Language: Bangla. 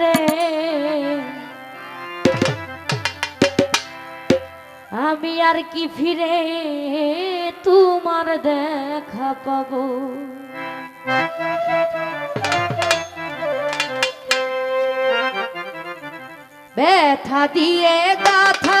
রে। আমি আর কি ফিরে তোমার দেখা পাবো? ব্যথা দিয়ে গাথা